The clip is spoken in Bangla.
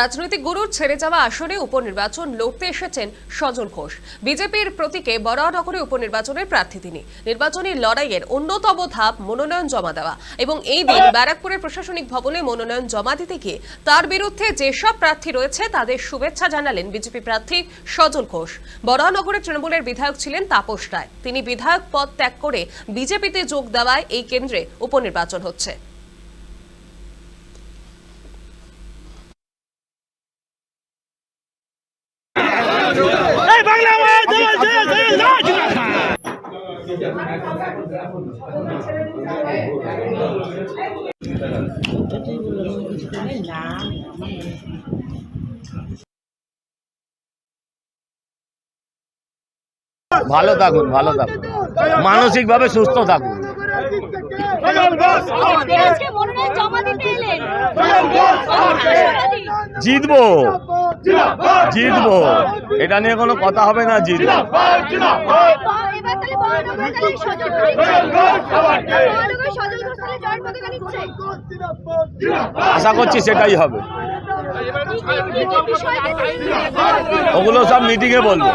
রাজনৈতিক গুরুর ছেড়ে যাওয়া আসনে উপনির্বাচন লড়তে এসেছেন সজল ঘোষ। বিজেপির প্রতীকে বরানগরে উপনির্বাচনের প্রার্থী তিনি। নির্বাচনী লড়াইয়ের অন্যতম ধাপ মনোনয়ন জমা দেওয়া এবং এই দিন ব্যারাকপুরের প্রশাসনিক ভবনে মনোনয়ন জমা দিতে গিয়ে তার বিরুদ্ধে যেসব প্রার্থী রয়েছে তাদের শুভেচ্ছা জানালেন বিজেপি প্রার্থী সজল ঘোষ। বরানগরে তৃণমূলের বিধায়ক ছিলেন তাপস রায়। তিনি বিধায়ক পদ ত্যাগ করে বিজেপিতে যোগ দেওয়ায় এই কেন্দ্রে উপনির্বাচন হচ্ছে। ভালো থাকুন ভালো থাকুন। মানসিকভাবে সুস্থ থাকুন। জিতবো। জিতবো। এটা নিয়ে কোনো কথা হবে না জিত আশা করছি সেটাই হবে। ওগুলো সব মিটিংয়ে বলব।